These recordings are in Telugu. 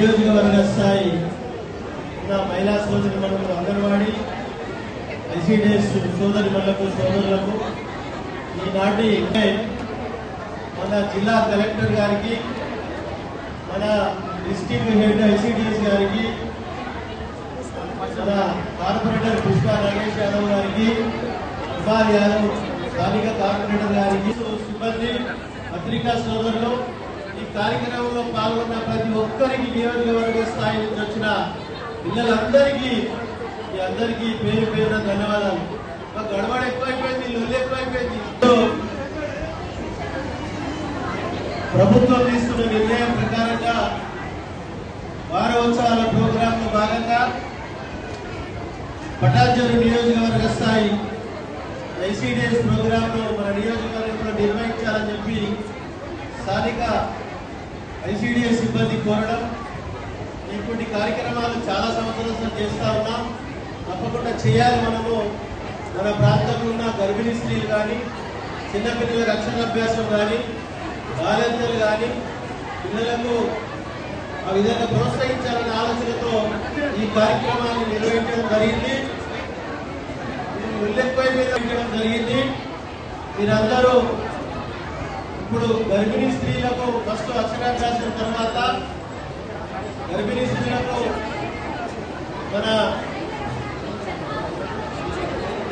నియోజకవర్గ స్థాయి మహిళా సోదరి మనులకు అంగన్వాడీ ఐసీడీఎస్ సోదరి మండలకు సోదరులకు ఈనాటి మన జిల్లా కలెక్టర్ గారికి మన డిస్టిక్ హెడ్ ఐసీడీఎస్ గారికి మన కార్పొరేటర్ పుష్ప నాగేష్ యాదవ్ గారికి కుమార్ యాదవ్ స్థానిక కార్పొరేటర్ గారికి సిబ్బంది పత్రికా సోదరులు కార్యక్రమంలో పాల్గొన్న ప్రతి ఒక్కరికి నియోజకవర్గ స్థాయి నుంచి వచ్చిన పిల్లలందరికీ మీ అందరికీ పేరు పేరున ధన్యవాదాలు. గడబడ ఎక్కువైపోయింది లొల్లి ఎక్కువైపోయింది. ప్రభుత్వం తీసుకున్న నిర్ణయం ప్రకారంగా వారోత్సవాల ప్రోగ్రాం లో భాగంగా పటాంజలి నియోజకవర్గ స్థాయి ఐసీడీఎస్ ప్రోగ్రామ్లో మన నియోజకవర్గంలో నిర్వహించాలని చెప్పి స్థానిక ఐసీడీఎస్ సిబ్బంది కోరడం. ఇటువంటి కార్యక్రమాలు చాలా సంవత్సరాల చేస్తూ ఉన్నాం. తప్పకుండా చేయాలి మనము. మన ప్రాంతంలో ఉన్న గర్భిణీ స్త్రీలు కానీ చిన్నపిల్లల రక్షణ అభ్యాసం కానీ బాలింతలు కానీ పిల్లలకు ఆ విధంగా ప్రోత్సహించాలనే ఆలోచనతో ఈ కార్యక్రమాన్ని నిర్వహించడం జరిగింది. ఉల్లెక్పై మీద జరిగింది. మీరందరూ ఇప్పుడు గర్భిణీ స్త్రీలకు ఫస్ట్ అక్షరాభ్యాసం తర్వాత గర్భిణీ స్త్రీలకు మన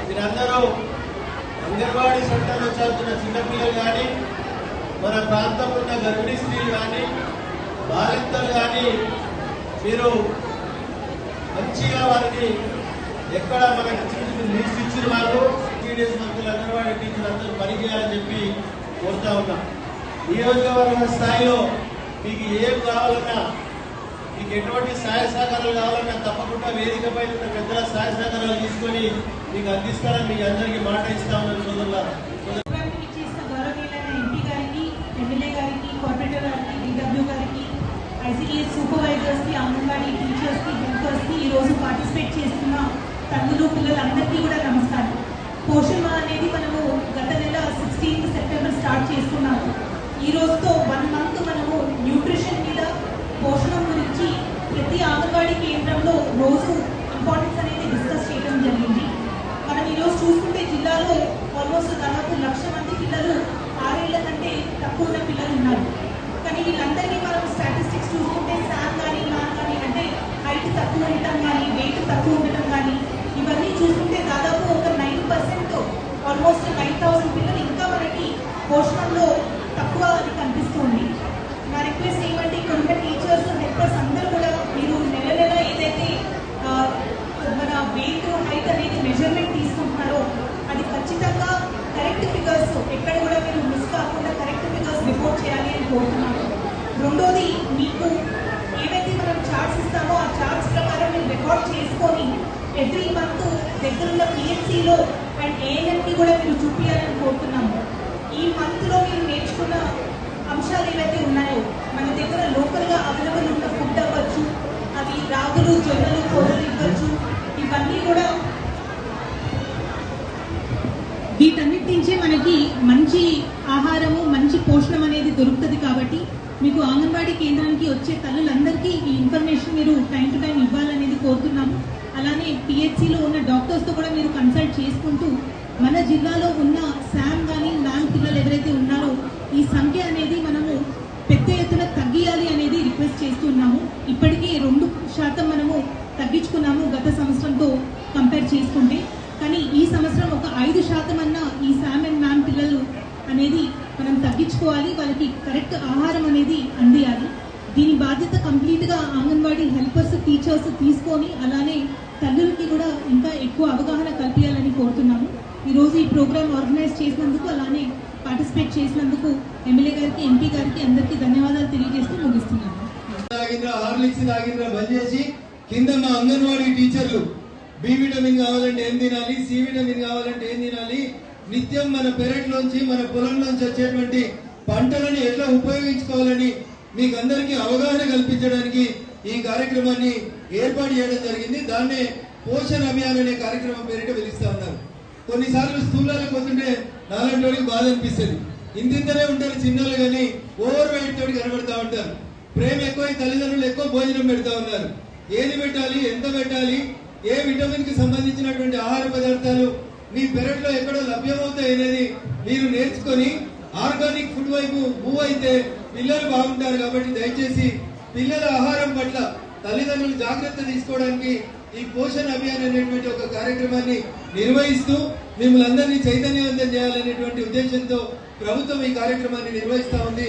మీరందరూ అంగన్వాడీ సెంటర్లో చదువుతున్న చిన్నపిల్లలు కానీ మన ప్రాంతంలో ఉన్న గర్భిణీ స్త్రీలు కానీ బాలింతలు కానీ మీరు మంచిగా వారిని ఎక్కడ మనకి చిన్న లిస్ట్ ఇచ్చిన వాళ్ళు టీడీఎస్ మంత్రులు అంగన్వాడీ టీచర్ అందరూ పనిచేయాలని చెప్పి కోరుతా ఉన్నా. నియోజకవర్గ స్థాయిలో మీకు ఏం కావాలన్నా మీకు ఎటువంటి సహాయ సహకారాలు కావాలన్నా తప్పకుండా వేదికపై పెద్ద ఉన్న పెద్దల సహాయ సహకారాలు తీసుకొని మీకు అందిస్తారని మీకు అందరికీ మాట ఇస్తా ఉన్నాను సోదరుల ప్రోగ్రామ్కి ఇచ్చేసిన గౌరవనీయులైన ఎంపీ గారికి ఎమ్మెల్యే గారికి కార్పొరేటర్ గారికి ఐసీడీఎస్ సూపర్వైజర్స్కి అంగన్వాడీ టీచర్స్కి హెల్పర్స్కి ఈరోజు పార్టిసిపేట్ చేస్తున్న తల్లులు పిల్లలందరికీ కూడా నమస్కారం. పోషణ అనేది మనము గత నెల సిక్స్టీన్త్ సెప్టెంబర్ స్టార్ట్ చేసుకున్నాము ఈ రోజుతో వన్ మంత్ మనము న్యూట్రిషన్ మీద పోషణం గురించి ప్రతి అంగన్వాడీ కేంద్రంలో రోజు ఇంపార్టెన్స్ అనేది డిస్కస్ చేయడం జరిగింది. మనం ఈరోజు చూసుకుంటే జిల్లాలో ఆల్మోస్ట్ దాదాపు లక్ష మంది పిల్లలు ఆరేళ్ళ కంటే తక్కువ ఉన్న పిల్లలు ఉన్నారు. కానీ వీళ్ళందరినీ మనం స్టాటిస్టిక్స్ చూసుకుంటే శామ్ కానీ నాన్ కానీ అంటే హైట్ తక్కువ ఉండటం కానీ వెయిట్ తక్కువ ఉండటం కానీ ఇవన్నీ చూసుకుంటే దాదాపు ఒక nine percent almost nine thousand పిల్లలు ఇంకా మనకి పోషణలో తక్కువ అని కనిపిస్తుంది నా రిక్వెస్ట్ ఏమంటే ఇక్కడ టీచర్స్ హెల్పర్స్ అందరూ కూడా మీరు నెల నెల ఏదైతే మన వెయిట్ హైట్ అనేది మెజర్మెంట్ తీసుకుంటున్నారో అది ఖచ్చితంగా కరెక్ట్ ఫిగర్స్ ఎక్కడ కూడా మీరు మిస్ కాకుండా కరెక్ట్ ఫిగర్స్ రిపోర్ట్ చేయాలి అని కోరుతున్నాను. రెండోది మీకు ఏవైతే మనం చార్ట్స్ ఇస్తామో ఆ చార్ట్స్ ప్రకారం మీరు రికార్డ్ చేసుకొని ఎవ్రీ మంత్ దగ్గరున్న పిహెచ్సిలో అండ్ ఏఎన్ఎంకి కూడా మీరు చూపించాలని కోరుతున్నాము. ఈ మంత్లో మీరు నేర్చుకున్న అంశాలు ఏవైతే ఉన్నాయో మన దగ్గర లోకల్గా అవైలబుల్ ఉన్న ఫుడ్ అవ్వచ్చు అవి రాగులు జొన్నలు కూరలు ఇవ్వచ్చు ఇవన్నీ కూడా వీటన్నిటి నుంచే మనకి మంచి ఆహారము మంచి పోషణం అనేది దొరుకుతుంది కాబట్టి మీకు అంగన్వాడీ కేంద్రానికి వచ్చే తల్లులందరికీ ఈ ఇన్ఫర్మేషన్ మీరు టైం టు టైం ఇవ్వాలనేది కోరుతున్నాము. అలానే పిహెచ్సిలో ఉన్న డాక్టర్స్తో కూడా మీరు కన్సల్ట్ చేసుకుంటూ మన జిల్లాలో ఉన్న శామ్ కానీ నాన్ పిల్లలు ఎవరైతే ఉన్నారో ఈ సంఖ్య అనేది మనము పెద్ద ఎత్తున తగ్గియాలి అనేది రిక్వెస్ట్ చేస్తున్నాము ఇప్పటికీ రెండు శాతం మనము తగ్గించుకున్నాము గత సంవత్సరంతో కంపేర్ చేసుకుంటే. కానీ ఈ సంవత్సరం ఒక ఐదు శాతం అన్న ఈ శామ్ అండ్ మ్యామ్ పిల్లలు అనేది మనం తగ్గించుకోవాలి. వాళ్ళకి కరెక్ట్ ఆహారం అనేది అందియాలి. దీని బాధ్యత కంప్లీట్గా అంగన్వాడీ హెల్పర్స్ టీచర్స్ తీసుకొని అలానే ఇంకా ఎక్కువ అవగాహన కల్పించాలని కోరుతున్నాము. ఈరోజు ఈ ప్రోగ్రామ్ ఆర్గనైజ్ చేసినందుకు అలానే పార్టిసిపేట్ చేసినందుకు ఎమ్మెల్యే గారికి ఎంపీ గారికి అందరికీ ధన్యవాదాలు తెలియజేస్తూ ముగిస్తున్నాను. హార్లిక్స్ తాగిండ్రా బంద్ చేసి కింద మా అంగన్వాడీ టీచర్లు బి విటమిన్ కావాలంటే ఏం తినాలి సి విటమిన్ కావాలంటే ఏం తినాలి నిత్యం మన పెరట్లోంచి మన పొలంలోంచి వచ్చేటువంటి పంటలను ఎట్లా ఉపయోగించుకోవాలని మీకు అందరికీ అవగాహన కల్పించడానికి ఈ కార్యక్రమాన్ని ఏర్పాటు చేయడం జరిగింది. దాన్నే పోషణ అభియాన్ అనే కార్యక్రమం పేరిట పిలుస్తా ఉన్నారు. కొన్నిసార్లు స్థూలాలకు పోతుంటే నాలుగు బాధ అనిపిస్తుంది. ఇంతింతనే ఉంటారు చిన్నలు కానీ ఓవర్ వెయిట్ తోటి కనబడతా ఉంటారు. ప్రేమ ఎక్కువ తల్లిదండ్రులు ఎక్కువ భోజనం పెడతా ఉన్నారు. ఏది పెట్టాలి ఎంత పెట్టాలి ఏ విటమిన్కి సంబంధించినటువంటి ఆహార పదార్థాలు మీ పెరట్లో ఎక్కడో లభ్యమవుతాయి అనేది మీరు నేర్చుకొని ఆర్గానిక్ ఫుడ్ వైపు మూవ్ అయితే పిల్లలు బాగుంటారు కాబట్టి దయచేసి పిల్లల ఆహారం పట్ల తల్లిదండ్రులు జాగ్రత్త తీసుకోవడానికి ఈ పోషణ్ అభియాన్ అనేటువంటి ఒక కార్యక్రమాన్ని నిర్వహిస్తూ మిమ్మల్ని అందరినీ చైతన్యవంతం చేయాలనేటువంటి ఉద్దేశంతో ప్రభుత్వం ఈ కార్యక్రమాన్ని నిర్వహిస్తూ ఉంది.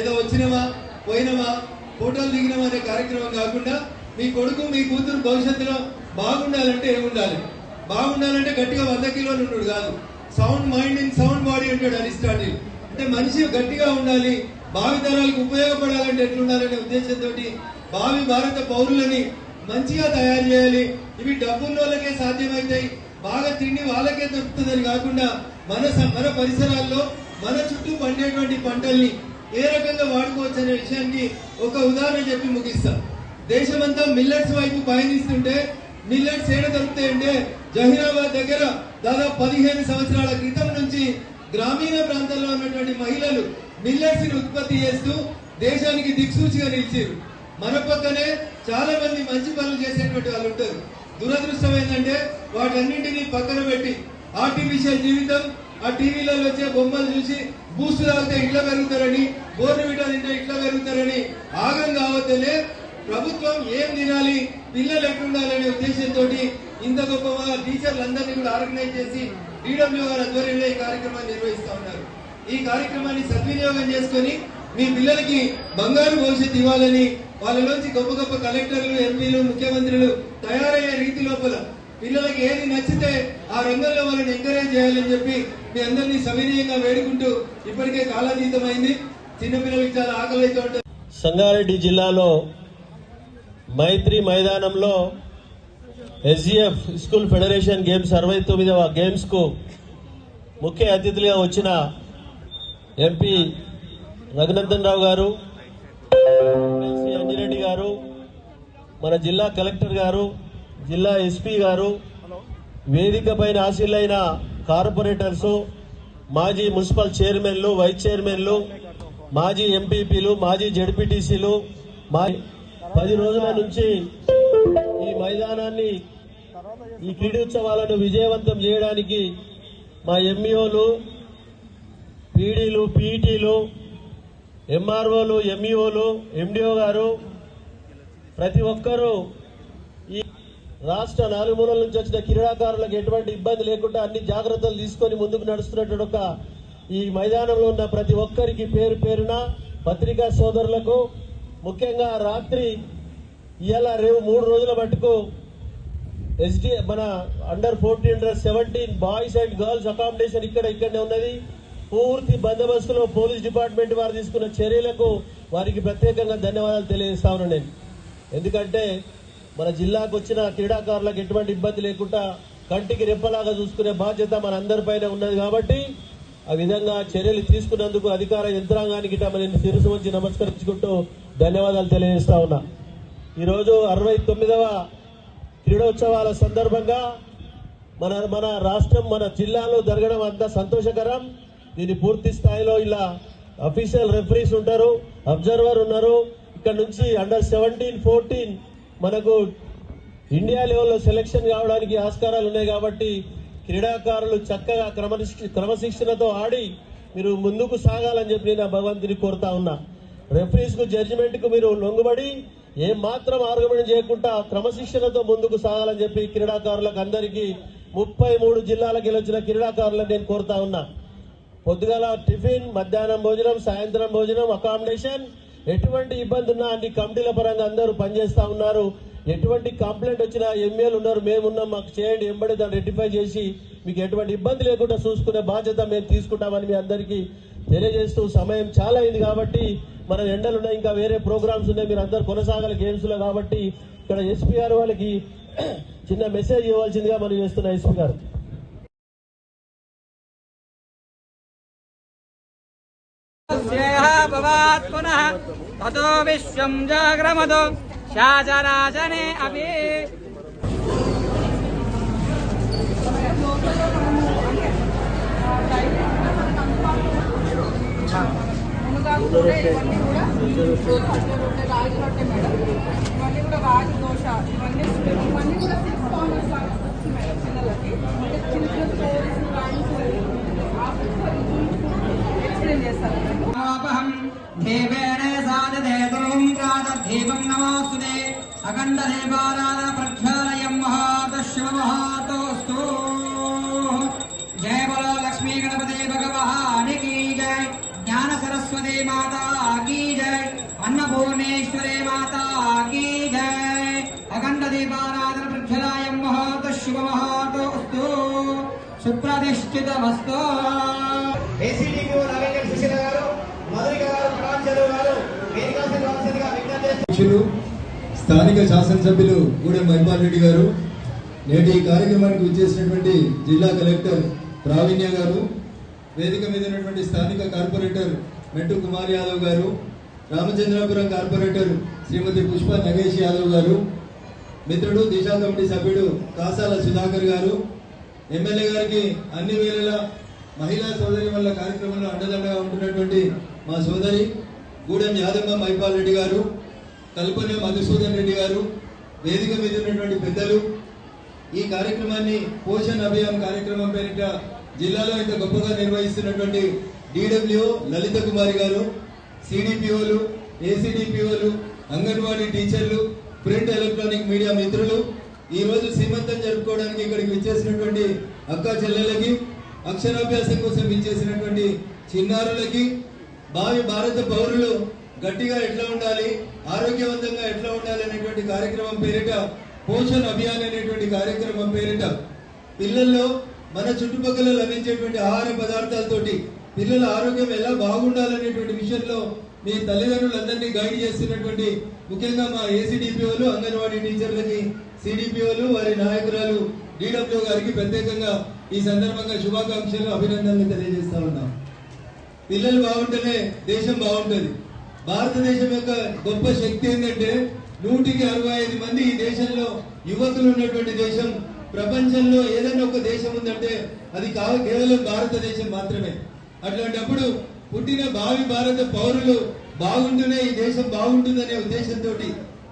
ఏదో వచ్చినమా పోయినమా ఫోటోలు దిగినమా అనే కార్యక్రమం కాకుండా మీ కొడుకు మీ కూతురు భవిష్యత్తులో బాగుండాలంటే ఏముండాలి? బాగుండాలంటే గట్టిగా వంద కిలోలు ఉంటాడు కాదు. Sound mind and sound body అంటాడు అరిస్టాటిల్. అంటే మనిషి గట్టిగా ఉండాలి భావితరాలకు ఉపయోగపడాలంటే ఎట్లుండాలనే ఉద్దేశంతో భావి భారత పౌరులని మంచిగా తయారు చేయాలి. ఇవి డబ్బున్న వాళ్ళకే సాధ్యమవుతాయి బాగా తిండి వాళ్ళకే దొరుకుతుందని కాకుండా మన మన పరిసరాల్లో మన చుట్టూ పండేటువంటి పంటల్ని ఏ రకంగా వాడుకోవచ్చు అనే విషయానికి ఒక ఉదాహరణ చెప్పి ముగిస్తాం. దేశమంతా మిల్లెట్స్ వైపు పయనిస్తుంటే మిల్లెట్స్ ఏడ దొరుకుతాయంటే జహీరాబాద్ దగ్గర దాదాపు పదిహేను సంవత్సరాల క్రితం నుంచి గ్రామీణ ప్రాంతాల్లో ఉన్నటువంటి మహిళలు మిల్లెట్స్ని ఉత్పత్తి చేస్తూ దేశానికి దిక్సూచిగా నిలిచారు మన పక్కనే చాలా మంది మంచి పనులు చేసేటువంటి వాళ్ళు ఉంటారు. దురదృష్టం ఏంటంటే వాటన్నింటినీ పక్కన పెట్టి ఆర్టిఫిషియల్ జీవితం ఆ టీవీలలో వచ్చే బొమ్మలు చూసి బూస్ట్ తాగితే ఇట్లా పెరుగుతారని బోర్నవిటా తింటే ఇట్లా పెరుగుతారని ఆగం కావద్దనే ప్రభుత్వం ఏం తినాలి పిల్లలు ఎట్లుండాలనే ఉద్దేశంతో ఇంత గొప్ప టీచర్లు అందరినీ కూడా ఆర్గనైజ్ చేసి డిడబ్ల్యూ గారు ఆధ్వర్యంలో ఈ కార్యక్రమాన్ని నిర్వహిస్తా ఉన్నారు. ఈ కార్యక్రమాన్ని సద్వినియోగం చేసుకొని మీ పిల్లలకి బంగారు భవిష్యత్తు ఇవ్వాలని వాళ్ళలోంచి గొప్ప గొప్ప కలెక్టర్లు ఎంపీలు ముఖ్యమంత్రులు తయారయ్యే రీతి లోపల పిల్లలకి ఏది నచ్చితే ఆ రంగంలో వాళ్ళని ఎంకరేజ్ చేయాలని చెప్పి మీ అందరినీ సవినీయంగా వేడుకుంటూ ఇప్పటికే కాలాతీతమైంది. చిన్నపిల్లలకి చాలా ఆకలి అయితే ఉంటుంది. సంగారెడ్డి జిల్లాలో మైత్రి మైదానంలో ఎస్జిఎఫ్ స్కూల్ ఫెడరేషన్ గేమ్స్ అరవై తొమ్మిదవ గేమ్స్కు ముఖ్య అతిథులుగా వచ్చిన ఎంపీ రఘునందన్ రావు గారు ఎల్సీ అంజిరెడ్డి గారు మన జిల్లా కలెక్టర్ గారు జిల్లా ఎస్పీ గారు వేదిక పైన ఆశీలైన కార్పొరేటర్స్ మాజీ మున్సిపల్ చైర్మన్లు వైస్ చైర్మన్లు మాజీ ఎంపీపీలు మాజీ జడ్పీటీసీలు మా పది రోజుల నుంచి ఈ మైదానాన్ని ఈ క్రీడోత్సవాలను విజయవంతం చేయడానికి మా ఎంఈఓలు పీడీలు పీఈటీలు ఎంఆర్ఓలు ఎంఈఓలు ఎండిఓ గారు ప్రతి ఒక్కరూ ఈ రాష్ట్ర నాలుగుమూలల నుంచి వచ్చిన క్రీడాకారులకు ఎటువంటి ఇబ్బంది లేకుండా అన్ని జాగ్రత్తలు తీసుకొని ముందుకు నడుస్తున్నటువంటి ఒక ఈ మైదానంలో ఉన్న ప్రతి ఒక్కరికి పేరు పేరున పత్రికా సోదరులకు ముఖ్యంగా రాత్రి ఇవాళ రేపు మూడు రోజుల మటుకు ఎస్డి మన under fourteen under seventeen boys and girls accommodation ఇక్కడ ఇక్కడనే ఉన్నది. పూర్తి బందోబస్తులో పోలీస్ డిపార్ట్మెంట్ వారు తీసుకున్న చర్యలకు వారికి ప్రత్యేకంగా ధన్యవాదాలు తెలియజేస్తా ఉన్నాను నేను. ఎందుకంటే మన జిల్లాకు వచ్చిన క్రీడాకారులకు ఎటువంటి ఇబ్బంది లేకుండా కంటికి రెప్పలాగా చూసుకునే బాధ్యత మన అందరిపైన ఉన్నది కాబట్టి ఆ విధంగా చర్యలు తీసుకున్నందుకు అధికార యంత్రాంగానికి ఇట్లా నేను శిరసు వచ్చి నమస్కరించుకుంటూ ధన్యవాదాలు తెలియజేస్తా ఉన్నా. ఈరోజు అరవై తొమ్మిదవ క్రీడోత్సవాల సందర్భంగా మన మన రాష్ట్రం మన జిల్లాలో జరగడం అంత సంతోషకరం. దీన్ని పూర్తి స్థాయిలో ఇలా అఫీషియల్ రెఫరీస్ ఉంటారు అబ్జర్వర్ ఉన్నారు. ఇక్కడ నుంచి అండర్ సెవెంటీన్ ఫోర్టీన్ మనకు ఇండియా లెవెల్లో సెలెక్షన్ కావడానికి ఆస్కారాలు ఉన్నాయి కాబట్టి క్రీడాకారులు చక్కగా క్రమనిష్ఠ క్రమశిక్షణతో ఆడి మీరు ముందుకు సాగాలని చెప్పి నేను భగవంతుని కోరుతా ఉన్నా. రెఫరీస్కు జడ్జిమెంట్కు మీరు లొంగుబడి ఏం మాత్రం ఆర్గ్యుమెంట్ చేయకుండా క్రమశిక్షణతో ముందుకు సాగాలని చెప్పి క్రీడాకారులకు అందరికీ ముప్పై మూడు జిల్లాలకు గెలిచిన క్రీడాకారులను నేను కోరుతా ఉన్నా. పొద్దుగాల టిఫిన్ మధ్యాహ్నం భోజనం సాయంత్రం భోజనం అకామిడేషన్ ఎటువంటి ఇబ్బంది ఉన్నా అన్ని కమిటీల పరంగా అందరూ పనిచేస్తా ఉన్నారు. ఎటువంటి కంప్లైంట్ వచ్చినా ఎంఏలు ఉన్నారు మేమున్నాం మాకు చేయండి ఎంబడి దాన్ని రెటిఫై చేసి మీకు ఎటువంటి ఇబ్బంది లేకుండా చూసుకునే బాధ్యత మేము తీసుకుంటామని మీ అందరికీ తెలియజేస్తూ సమయం చాలా అయింది కాబట్టి మన ఎండలు ఉన్నాయి ఇంకా వేరే ప్రోగ్రామ్స్ ఉన్నాయి మీరు అందరు కొనసాగాలి గేమ్స్లో కాబట్టి ఇక్కడ ఎస్పీ గారు వాళ్ళకి చిన్న మెసేజ్ ఇవ్వాల్సిందిగా మనం చేస్తున్న ఎస్పీ గారు भवात् पुनः ततो विश्वं जाग्रमदो शाजराजने अपि ఇవన్నీ కూడా రాగి రొట్టె మేడం ఇవన్నీ కూడా రాగి దోశ ఇవన్నీ ఇవన్నీ కూడా देवेण साधते गुरुं प्रातर्दीपं नमास्तुते अखण्डदेवाराधन प्रख्यालयं महादशिव महातोऽस्तु जय बोलो लक्ष्मी गणपति भगवान की जय। ज्ञान सरस्वती माता की जय। अन्नपूर्णेश्वरी माता की जय। अखण्डदेवाराधन प्रख्यालयं महादशिव महातोऽस्तु सुप्रतिष्ठितमस्तु। एसीडी को लगे స్థానిక శాసనసభ్యులు గూడెం మైపాల్ రెడ్డి గారు నేటి ఈ కార్యక్రమానికి విచ్చేసినటువంటి జిల్లా కలెక్టర్ ప్రావీణ్య గారు వేదిక మీద ఉన్నటువంటి స్థానిక కార్పొరేటర్ మెట్టు కుమార్ యాదవ్ గారు రామచంద్రాపురం కార్పొరేటర్ శ్రీమతి పుష్ప నగేష్ యాదవ్ గారు మిత్రుడు దిశా కమిటీ సభ్యుడు కాసాల సుధాకర్ గారు ఎమ్మెల్యే గారికి అన్ని వేళల మహిళా సోదరి వల్ల కార్యక్రమంలో అండదండగా ఉంటున్నటువంటి మా సోదరి గూడెం యాదమ్మ మైపాల్ రెడ్డి గారు కల్పన మధుసూదన్ రెడ్డి గారు వేదిక మీద ఉన్నటువంటి పెద్దలు ఈ కార్యక్రమాన్ని పోషణ్ అభియాన్ కార్యక్రమం పేరిట జిల్లాలో ఇంత గొప్పగా నిర్వహిస్తున్నటువంటి డిడబ్ల్యూ లలిత కుమారి గారు సిడిపిఓలు ఏసీడిపిఓలు అంగన్వాడీ టీచర్లు ప్రింట్ ఎలక్ట్రానిక్ మీడియా మిత్రులు ఈ రోజు సీమంతం జరుపుకోవడానికి ఇక్కడికి విచ్చేసినటువంటి అక్క చెల్లెలకి అక్షరాభ్యాసం కోసం విచ్చేసినటువంటి చిన్నారులకి భావి భారత పౌరులు గట్టిగా ఎట్లా ఉండాలి ఆరోగ్యవంతంగా ఎట్లా ఉండాలి అనేటువంటి కార్యక్రమం పేరిట పోషణ్ అభియాన్ అనేటువంటి కార్యక్రమం పేరిట పిల్లల్లో మన చుట్టుపక్కల లభించేటువంటి ఆహార పదార్థాలతోటి పిల్లల ఆరోగ్యం ఎలా బాగుండాలనేటువంటి విషయంలో మీ తల్లిదండ్రులందరినీ గైడ్ చేస్తున్నటువంటి ముఖ్యంగా మా ఏసీడీపీఓలు అంగన్వాడీ టీచర్లకి సిడిపిఓలు వారి నాయకురాలు డిడబ్ల్యూ గారికి ప్రత్యేకంగా ఈ సందర్భంగా శుభాకాంక్షలు అభినందనలు తెలియజేస్తా ఉన్నాం. పిల్లలు బాగుంటేనే దేశం బాగుంటుంది. భారతదేశం యొక్క గొప్ప శక్తి ఏంటంటే నూటికి అరవై ఐదు మంది ఈ దేశంలో యువకులు ఉన్నటువంటి దేశం. ప్రపంచంలో ఏదైనా ఒక దేశం ఉందంటే అది కా- కేవలం భారతదేశం మాత్రమే. అట్లాంటప్పుడు పుట్టిన భావి భారత పౌరులు బాగుంటూనే ఈ దేశం బాగుంటుందనే ఉద్దేశంతో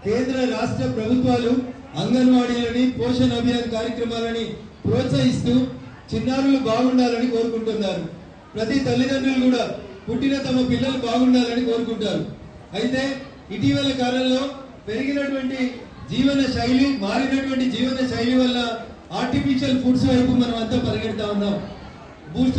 కేంద్ర రాష్ట్ర ప్రభుత్వాలు అంగన్వాడీలని పోషణ అభియాన్ కార్యక్రమాలని ప్రోత్సహిస్తూ చిన్నారులు బాగుండాలని కోరుకుంటున్నారు. ప్రతి తల్లిదండ్రులు కూడా పుట్టిన తమ పిల్లలు బాగుండాలని కోరుకుంటారు. అయితే ఇటీవల కాలంలో పెరిగినటువంటి జీవన శైలి మారినటువంటి జీవన శైలి వల్ల ఆర్టిఫిషియల్ ఫుడ్స్ వైపు మనం అంతా పరిగెడతా ఉన్నాం. బూస్ట్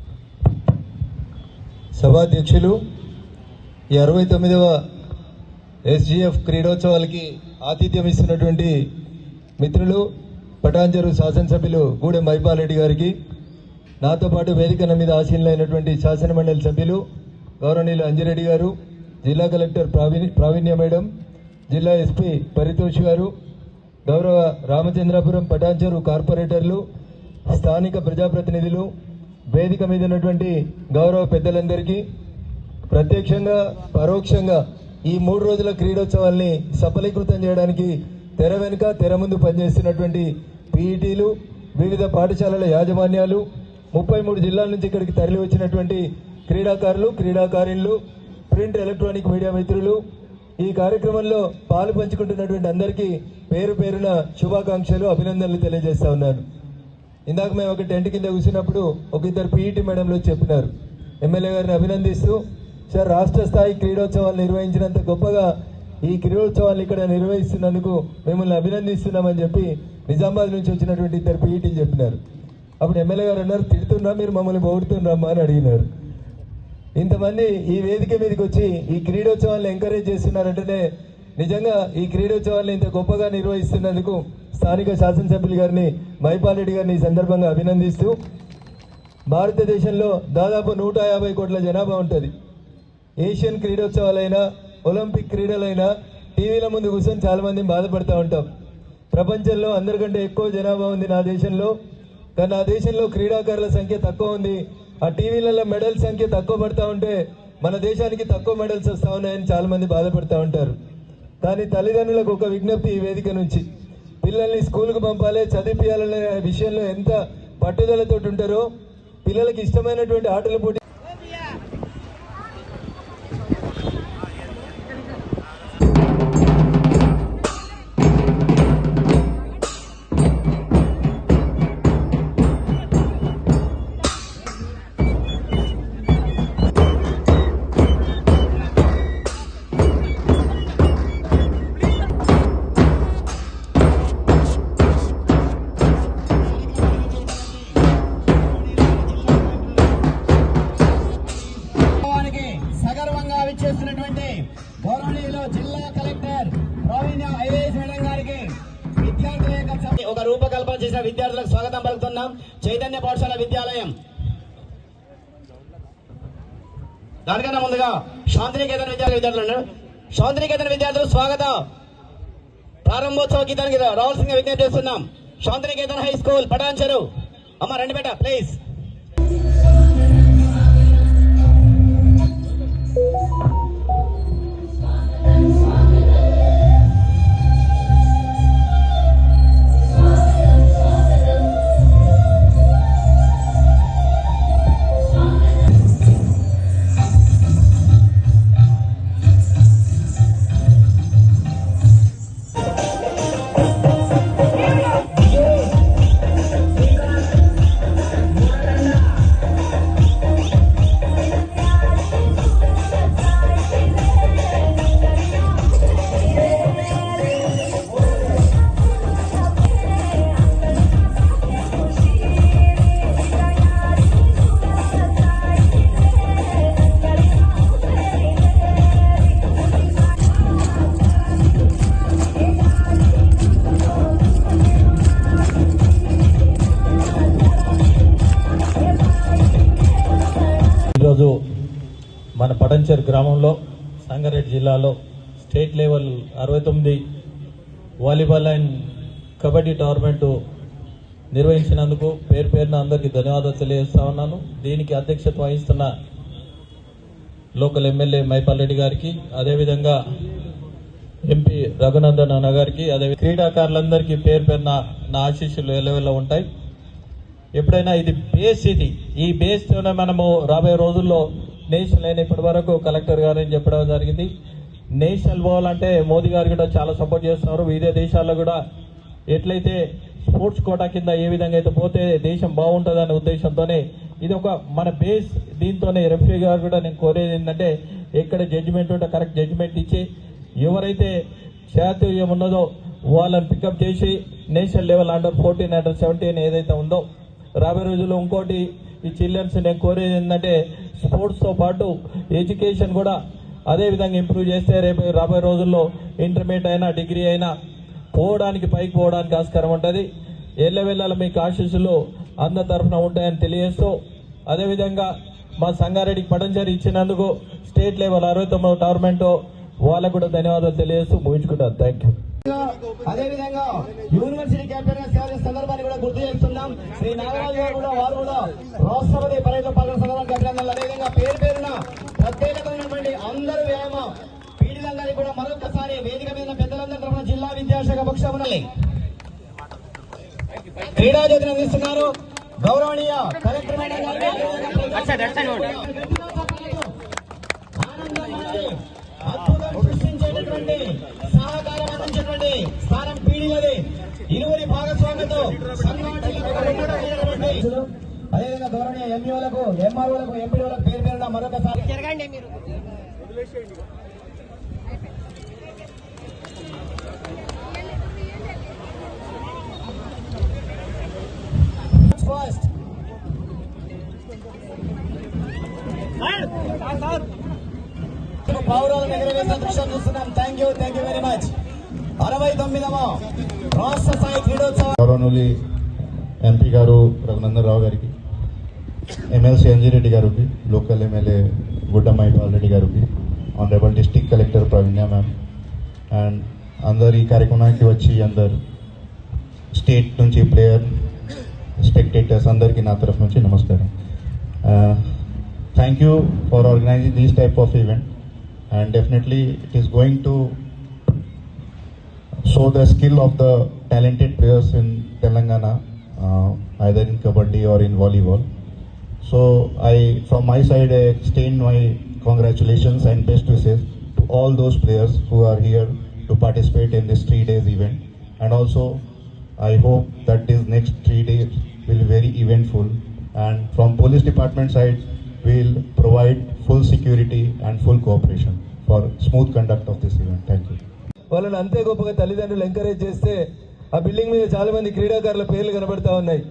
సభాధ్యక్షులు ఈ అరవై తొమ్మిదవ ఎస్జిఎఫ్ క్రీడోత్సవాలకి ఆతిథ్యం ఇస్తున్నటువంటి మిత్రులు పటాంజరు శాసనసభ్యులు గూడెం మైపాల్ రెడ్డి గారికి నాతో పాటు వేదికన మీద ఆశీనులైనటువంటి శాసన మండలి సభ్యులు గౌరవనీయులు అంజిరెడ్డి గారు జిల్లా కలెక్టర్ ప్రావీణ్య ప్రావీణ్య మేడం జిల్లా ఎస్పీ పరితోష్ గారు గౌరవ రామచంద్రాపురం పటాంచెరు కార్పొరేటర్లు స్థానిక ప్రజాప్రతినిధులు వేదిక మీద ఉన్నటువంటి గౌరవ పెద్దలందరికీ ప్రత్యక్షంగా పరోక్షంగా ఈ మూడు రోజుల క్రీడోత్సవాల్ని సఫలీకృతం చేయడానికి తెర వెనుక తెర ముందు పనిచేస్తున్నటువంటి పీఈటీలు వివిధ పాఠశాలల యాజమాన్యాలు ముప్పై మూడు జిల్లాల నుంచి ఇక్కడికి తరలి వచ్చినటువంటి క్రీడాకారులు క్రీడాకారిణులు ప్రింట్ ఎలక్ట్రానిక్ మీడియా మిత్రులు ఈ కార్యక్రమంలో పాలు పంచుకుంటున్నటువంటి అందరికీ పేరు పేరున శుభాకాంక్షలు అభినందనలు తెలియజేస్తా ఉన్నాను. ఇందాక మేము ఒక టెంట్ కింద కూర్చున్నప్పుడు ఒక ఇద్దరు పీఈటీ మేడంలు చెప్పినారు. ఎమ్మెల్యే గారిని అభినందిస్తూ సార్ రాష్ట్ర స్థాయి క్రీడోత్సవాలు నిర్వహించినంత గొప్పగా ఈ క్రీడోత్సవాలు ఇక్కడ నిర్వహిస్తున్నందుకు మిమ్మల్ని అభినందిస్తున్నామని చెప్పి నిజామాబాద్ నుంచి వచ్చినటువంటి ఇద్దరు పీఈటీలు చెప్పినారు. అప్పుడు ఎమ్మెల్యే గారు అన్నారు తిడుతున్నా మీరు మమ్మల్ని పొగుడుతున్నామా అని అడిగినారు. ఇంతమంది ఈ వేదిక మీదకి వచ్చి ఈ క్రీడోత్సవాలను ఎంకరేజ్ చేస్తున్నారంటేనే నిజంగా ఈ క్రీడోత్సవాలను ఇంత గొప్పగా నిర్వహిస్తున్నందుకు స్థానిక శాసనసభ్యులు గారిని మైపాల్ గారిని ఈ సందర్భంగా అభినందిస్తూ భారతదేశంలో దాదాపు నూట యాభై కోట్ల జనాభా ఉంటుంది. ఏషియన్ క్రీడోత్సవాలైనా ఒలింపిక్ క్రీడలైనా టీవీల ముందు కూర్చొని చాలామంది బాధపడుతూ ఉంటాం. ప్రపంచంలో అందరికంటే ఎక్కువ జనాభా ఉంది నా దేశంలో. కానీ నా దేశంలో క్రీడాకారుల సంఖ్య తక్కువ ఉంది. ఆ టీవీలలో మెడల్ సంఖ్య తక్కువ పడతా ఉంటే మన దేశానికి తక్కువ మెడల్స్ వస్తూ ఉన్నాయని చాలామంది బాధపడుతూ ఉంటారు. కానీ తల్లిదండ్రులకు ఒక విజ్ఞప్తి ఈ వేదిక నుంచి. పిల్లల్ని స్కూల్కి పంపాలి చదివించాలనే విషయంలో ఎంత పట్టుదలతో ఉంటారో పిల్లలకి ఇష్టమైనటువంటి ఆటల పోటీ చేస్తున్నటువంటి గౌరవనీయులు జిల్లా కలెక్టర్ ప్రవీణ ఐఏఎస్ మేడం గారికి విద్యార్థుల యొక్క ఒక రూపకల్పన చేసిన విద్యార్థులకు స్వాగతం పలుకుతున్నాం. చైతన్య పాఠశాల విద్యాలయం. దానికన్నా ముందుగా శాంతినికేతన విద్యాలయ విద్యార్థులు శాంతినికేతన విద్యార్థులు స్వాగతం. ప్రారంభోత్సవ గీతానికి రావాల్సిందిగా విజ్ఞప్తి చేస్తున్నాం. Shantiniketan high school Patancheru. అమ్మ రండి బేట ప్లీజ్. మన గ్రామంలో సంగారెడ్డి జిల్లాలో స్టేట్ లెవెల్ అరవై తొమ్మిది వాలీబాల్ అండ్ కబడ్డీ టోర్నమెంటు నిర్వహించినందుకు పేరు పేరున అందరికీ ధన్యవాదాలు తెలియజేస్తా ఉన్నాను. దీనికి అధ్యక్షత వహిస్తున్న లోకల్ ఎమ్మెల్యే మైపాల్ రెడ్డి గారికి అదేవిధంగా ఎంపీ రఘునందన్ అన్న గారికి అదే క్రీడాకారులందరికీ పేరు పేరున నా ఆశీస్సులు ఎలవెల్లో ఉంటాయి. ఎప్పుడైనా ఇది బేస్ ఇది. ఈ బేస్తోనే మనము రాబోయే రోజుల్లో నేషనల్ అయిన ఇప్పటి వరకు కలెక్టర్ గారు చెప్పడం జరిగింది. నేషనల్ పోవాలంటే మోదీ గారు కూడా చాలా సపోర్ట్ చేస్తున్నారు. వివిధ దేశాల్లో కూడా ఎట్లయితే స్పోర్ట్స్ కోటా కింద ఏ విధంగా అయితే పోతే దేశం బాగుంటుందనే ఉద్దేశంతోనే ఇది ఒక మన బేస్ దీంతోనే రెఫరీ గారు కూడా నేను కోరేది ఏంటంటే ఎక్కడ జడ్జిమెంట్ ఉంటే కరెక్ట్ జడ్జిమెంట్ ఇచ్చి ఎవరైతే శాతీయం ఉన్నదో వాళ్ళని పికప్ చేసి national level under fourteen under seventeen ఏదైతే ఉందో రాబోయే రోజుల్లో ఇంకోటి ఈ చిల్డ్రన్స్ నేను కోరేది ఏంటంటే స్పోర్ట్స్తో పాటు ఎడ్యుకేషన్ కూడా అదే విధంగా ఇంప్రూవ్ చేస్తే రేపు రాబోయే రోజుల్లో ఇంటర్మీడియట్ అయినా డిగ్రీ అయినా పోవడానికి పైకి పోవడానికి ఆస్కారం ఉంటుంది. ఎల్లవెల్లాల మీకు ఆశీస్సులు అందరి తరఫున ఉంటాయని తెలియజేస్తూ అదేవిధంగా మా సంగారెడ్డికి పటంచరి ఇచ్చినందుకు స్టేట్ లెవెల్ అరవై తొమ్మిదో టోర్నమెంట్ వాళ్ళకు కూడా ధన్యవాదాలు తెలియజేస్తూ ముగించుకుంటాను. Thank you. అదేవిధంగా యూనివర్సిటీ గా సేవ సందర్భాన్ని కూడా గుర్తు చేస్తున్నాం. శ్రీ నాగరాజు గారు కూడా వారు కూడా రాష్ట్రపతి పర్యటన పాల్గొన్న సందర్భానికి అభినందనలు అదేవిధంగా పేరు పేరున ప్రత్యేకమైనటువంటి అందరూ వ్యాయామ పీడిలందరికీ కూడా మరొకసారి వేదిక మీద పెద్దలందరి తరఫున జిల్లా విద్యాశాఖ పక్షమునలే క్రీడా జ్యోతిని అందిస్తున్నారు. గౌరవనీయ కలెక్టర్ మేడం గారు. ఆనందం అద్భుతం అందించేటువంటి సహకారం అందించేటువంటి స్థానం పీడిలది ఇరువురి భాగస్వామ్యంతో అదేవిధంగా గౌరవనీయ ఎంఈఓలకు ఎంఆర్ఓలకు ఎంపీఓలకు పేరు పేరున మరొకసారి ఫస్ట్ పౌరాలను ఎగరవేసిన దృశ్యం చూస్తున్నాం. Thank you thank you very much అరవై తొమ్మిదవ రాష్ట్ర స్థాయి క్రీడోత్సవం గౌరవనీయులు ఎంపీ గారు రఘునందన్ రావు గారికి ఎమ్మెల్సీ అంజిరెడ్డి గారికి లోకల్ ఎమ్మెల్యే గుడ్డమ్మాయిపాల్ రెడ్డి గారికి honourable district collector Praveena ma'am and అందరు ఈ కార్యక్రమానికి వచ్చి అందరు స్టేట్ నుంచి ప్లేయర్ స్పెక్టేటర్స్ అందరికీ నా తరఫు నుంచి నమస్కారం. Thank you for organising these type of event and definitely it is going to show the skill of the talented players in Telangana, uh, either in kabaddi or in volleyball. So I, from my side, I extend my congratulations and best wishes to all those players who are here to participate in this three days event. And also, I hope that these next three days will be very eventful. And from police department side, we'll provide full security and full cooperation for smooth conduct of this event. Thank you. వాళ్ళని అంతే గొప్పగా తల్లిదండ్రులు ఎంకరేజ్ చేస్తే ఆ బిల్డింగ్ మీద చాలా మంది క్రీడాకారుల పేర్లు కనబడతా ఉన్నాయి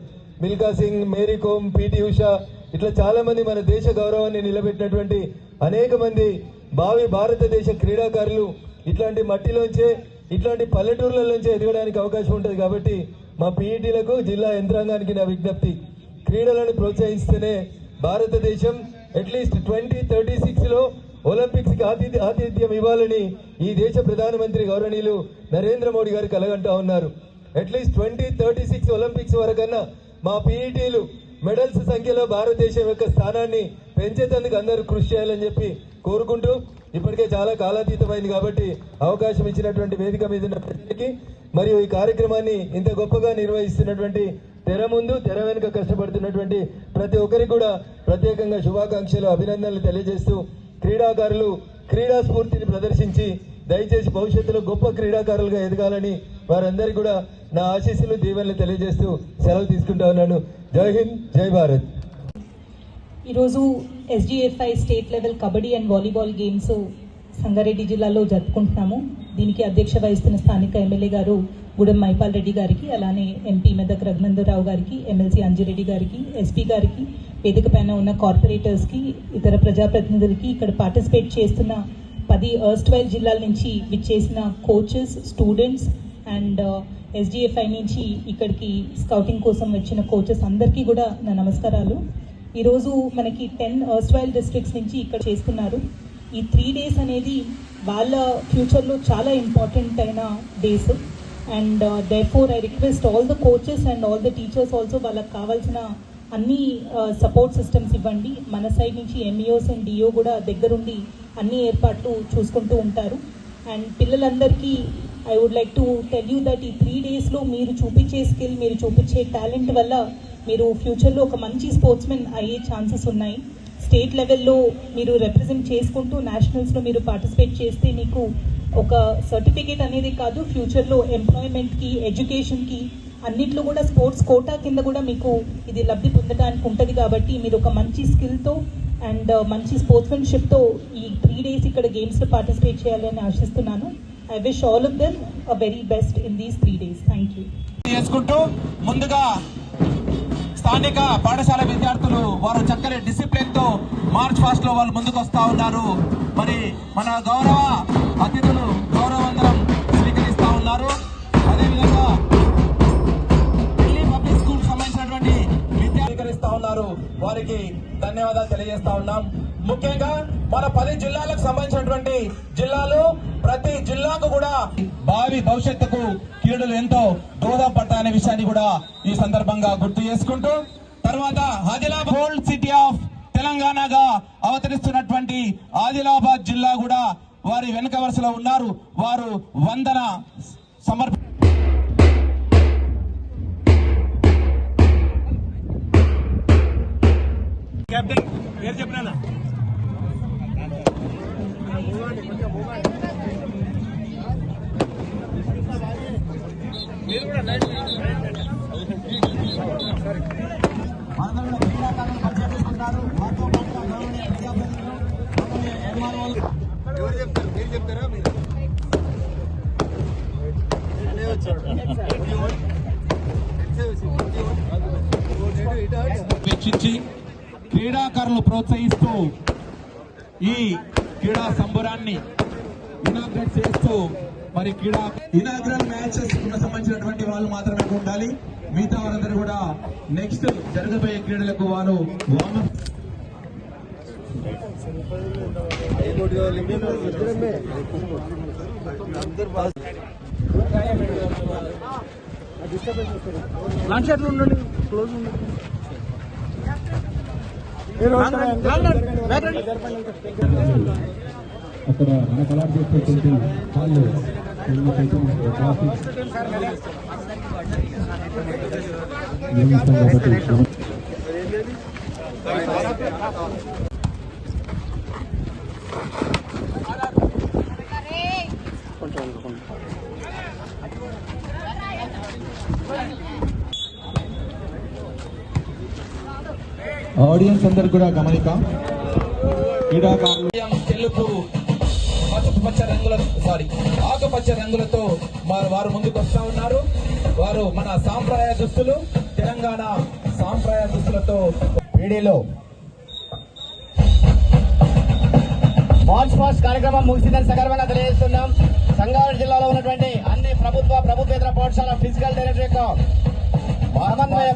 మిల్కా సింగ్ మేరీ కోమ్ పిటి ఉషా ఇట్లా చాలా మంది మన దేశ గౌరవాన్ని నిలబెట్టినటువంటి అనేక మంది భావి భారతదేశ క్రీడాకారులు ఇట్లాంటి మట్టిలోంచే ఇట్లాంటి పల్లెటూర్లలోంచే ఎదగడానికి అవకాశం ఉంటుంది కాబట్టి మా పీఈటీలకు జిల్లా యంత్రాంగానికి నా విజ్ఞప్తి క్రీడలను ప్రోత్సహిస్తేనే భారతదేశం అట్లీస్ట్ ట్వంటీ థర్టీ సిక్స్లో ఒలింపిక్స్కి ఆతిథ్య ఆతిథ్యం ఇవ్వాలని ఈ దేశ ప్రధానమంత్రి గౌరవనీయులు నరేంద్ర మోడీ గారు కలగంటా ఉన్నారు. At least twenty thirty six Olympics వరకన్నా మా పీఈటీలు మెడల్స్ సంఖ్యలో భారతదేశం యొక్క స్థానాన్ని పెంచేందుకు అందరూ కృషి చేయాలని చెప్పి కోరుకుంటూ ఇప్పటికే చాలా కాలాతీతమైంది కాబట్టి అవకాశం ఇచ్చినటువంటి వేదిక మీద ఉన్న ప్రజలకి మరియు ఈ కార్యక్రమాన్ని ఇంత గొప్పగా నిర్వహిస్తున్నటువంటి తెర ముందు తెర వెనుక కష్టపడుతున్నటువంటి ప్రతి ఒక్కరికి కూడా ప్రత్యేకంగా శుభాకాంక్షలు అభినందనలు తెలియజేస్తూ క్రీడాకారులు క్రీడా స్ఫూర్తిని ప్రదర్శించి దయచేసి భవిష్యత్తులో గొప్ప క్రీడాకారులుగా ఎదగాలని వారందరికీ కూడా నా ఆశీస్సులు దీవెనలు తెలియజేస్తూ సెలవు తీసుకుంటా ఉన్నాను. జై హింద్ జై భారత్. ఈరోజు SDFI state level kabaddi and volleyball games Sangareddy జిల్లాలో జరుపుకుంటున్నాము. దీనికి అధ్యక్ష వహిస్తున్న స్థానిక ఎమ్మెల్యే గారు గూడెం మైపాల్ రెడ్డి గారికి అలానే ఎంపీ మెదక్ రఘునందరావు గారికి ఎమ్మెల్సీ అంజిరెడ్డి గారికి ఎస్పీ గారికి వేదిక పైన ఉన్న కార్పొరేటర్స్కి ఇతర ప్రజాప్రతినిధులకి ఇక్కడ పార్టిసిపేట్ చేస్తున్న పది అర్స్ట్ వైల్ జిల్లాల నుంచి విచ్చేసిన కోచెస్ స్టూడెంట్స్ అండ్ ఎస్డిఎఫ్ఐ నుంచి ఇక్కడికి స్కౌటింగ్ కోసం వచ్చిన కోచెస్ అందరికీ కూడా నా నమస్కారాలు. ఈరోజు మనకి టెన్ అర్స్ట్ వైల్ డిస్ట్రిక్ట్స్ నుంచి ఇక్కడ చేస్తున్నారు. ఈ త్రీ డేస్ అనేది వాళ్ళ ఫ్యూచర్లో చాలా ఇంపార్టెంట్ అయిన days and therefore I request all the coaches and all the teachers also వాళ్ళకి కావాల్సిన అన్ని uh, సపోర్ట్ సిస్టమ్స్ ఇవ్వండి. మన సైడ్ నుంచి ఎంఈఓస్ అండ్ డిఓ కూడా దగ్గరుండి అన్ని ఏర్పాట్లు చూసుకుంటూ ఉంటారు. అండ్ పిల్లలందరికీ I would like to tell you that ఈ త్రీ డేస్లో మీరు చూపించే స్కిల్ మీరు చూపించే టాలెంట్ వల్ల మీరు ఫ్యూచర్లో ఒక మంచి స్పోర్ట్స్మెన్ అయ్యే ఛాన్సెస్ ఉన్నాయి. స్టేట్ లెవెల్లో మీరు రిప్రజెంట్ చేసుకుంటూ నేషనల్స్లో మీరు పార్టిసిపేట్ చేస్తే మీకు ఒక సర్టిఫికేట్ అనేది కాదు ఫ్యూచర్లో ఎంప్లాయ్మెంట్కి ఎడ్యుకేషన్కి అన్నిట్లో కూడా స్పోర్ట్స్ కోటా కింద కూడా మీకు ఇది లబ్ధి పొందడానికి ఉంటుంది కాబట్టి మీరు ఒక మంచి స్కిల్తో అండ్ uh, మంచి స్పోర్ట్స్మెన్షిప్తో ఈ త్రీ డేస్ ఇక్కడ గేమ్స్లో పార్టిసిపేట్ చేయాలని ఆశిస్తున్నాను. I wish all of them a very best in these three days thank you చేసుకుంటూ ముందుగా స్థానిక పాఠశాల విద్యార్థులు వారు చక్కని డిసిప్లిన్తో మార్చ్ ఫాస్ట్లో వాళ్ళు ముందుకు వస్తా ఉన్నారు. మరి మన గౌరవ అతిథులు గౌరవందరం స్వీకరిస్తా ఉన్నారు. అదేవిధంగా ఢిల్లీ పబ్లిక్ స్కూల్ సంబంధించినటువంటి విద్యార్థులు స్వీకరిస్తా ఉన్నారు. వారికి ధన్యవాదాలు తెలియజేస్తా ఉన్నాం. ముఖ్యంగా మన పది జిల్లాలకు సంబంధించినటువంటి జిల్లాలు ప్రతి జిల్లాకు కూడా భావి భవిష్యత్తుకు క్రీడలు ఎంతో దోహదపడతాయనే విషయాన్ని కూడా ఈ సందర్భంగా గుర్తు చేసుకుంటూ తర్వాత ఆదిలాబాద్ గోల్డ్ సిటీ ఆఫ్ తెలంగాణగా అవతరిస్తున్నటువంటి ఆదిలాబాద్ జిల్లా కూడా వారి వెనుక వరుసలో ఉన్నారు. వారు వందన సమర్ప కెప్టెన్ పేరు చెప్పినా ఎవరు చెప్తారు మీరు చెప్తారా మీరు వెచ్చించి క్రీడాకారులు ప్రోత్సహిస్తూ ఈ క్రీడా సంబరాన్ని ఇనాగ్రేట్ చేస్తూ మరి క్రీడా ఇనాగ్రల్ మ్యాచెస్ సంబంధించినటువంటి వాళ్ళు మాత్రమే ఉండాలి. మిగతా వారందరూ కూడా నెక్స్ట్ జరగబోయే క్రీడలకు వారు వార్మప్ అక్కడ మన కలర్ చేసేటువంటి వాళ్ళు ట్రాఫిక్ కాబట్టి ఆడియన్స్ అందరు కూడా గమనిక. క్రీడాకారులు తెలుపు పచ్చ రంగుల సారీ ఆకుపచ్చ రంగులతో వారు ముందుకు వస్తా ఉన్నారు. వారు మన సాంప్రదాయ దుస్తులు తెలంగాణ సాంప్రదాయ దుస్తులతో వీడియోలో మార్చ్ పాస్ట్ కార్యక్రమం ముగిసిందని సగర్వంగా తెలియజేస్తున్నాం. సంగారెడ్డి జిల్లాలో ఉన్నటువంటి అన్ని ప్రభుత్వ ప్రభుత్వేతర పాఠశాల ఫిజికల్ డైరెక్టర్ యొక్క సమన్వయ